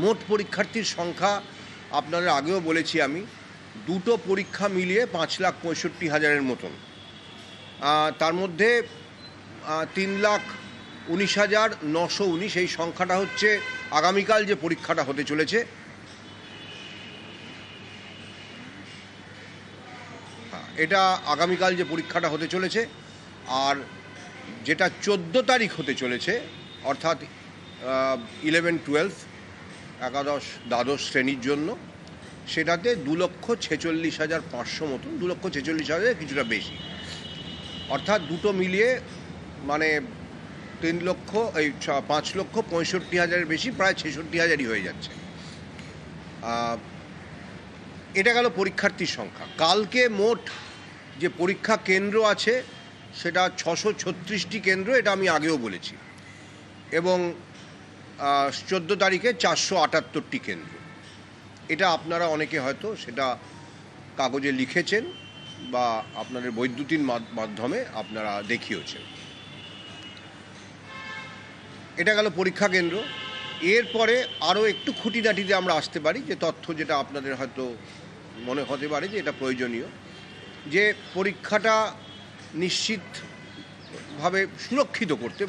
মোট পরীক্ষার্থীর সংখ্যা আপনাদের আগেও বলেছি আমি দুটো পরীক্ষা মিলিয়ে পাঁচ লাখ পঁয়ষট্টি হাজারের মতন। তার মধ্যে তিন লাখ উনিশ হাজার নশো উনিশ এই সংখ্যাটা হচ্ছে আগামীকাল যে পরীক্ষাটা হতে চলেছে। হ্যাঁ, এটা আগামীকাল যে পরীক্ষাটা হতে চলেছে আর যেটা চোদ্দ তারিখ হতে চলেছে অর্থাৎ ইলেভেন টুয়েলভ একাদশ দ্বাদশ শ্রেণির জন্য, সেটাতে দু লক্ষ ছেচল্লিশ হাজার পাঁচশো মতন, দু লক্ষ ছেচল্লিশ হাজার কিছুটা বেশি। অর্থাৎ দুটো মিলিয়ে মানে তিন লক্ষ, এই পাঁচ লক্ষ পঁয়ষট্টি হাজারের বেশি, প্রায় ছেষট্টি হাজারই হয়ে যাচ্ছে। এটা গেল পরীক্ষার্থীর সংখ্যা। কালকে মোট যে পরীক্ষা কেন্দ্র আছে, সেটা ছশো ছত্রিশটি কেন্দ্র, এটা আমি আগেও বলেছি। এবং চোদ্দ তারিখে চারশো আটাত্তরটি কেন্দ্র। এটা আপনারা অনেকে হয়তো সেটা কাগজে লিখেছেন বা আপনাদের বৈদ্যুতিন মাধ্যমে আপনারা দেখিয়েছেন। এটা গেল পরীক্ষা কেন্দ্র। এরপরে আরও একটু খুঁটিনাটিতে আমরা আসতে পারি যে তথ্য যেটা আপনাদের হয়তো মনে হতে পারে যে এটা প্রয়োজনীয়। যে পরীক্ষাটা নিশ্চিতভাবে সুরক্ষিত করতে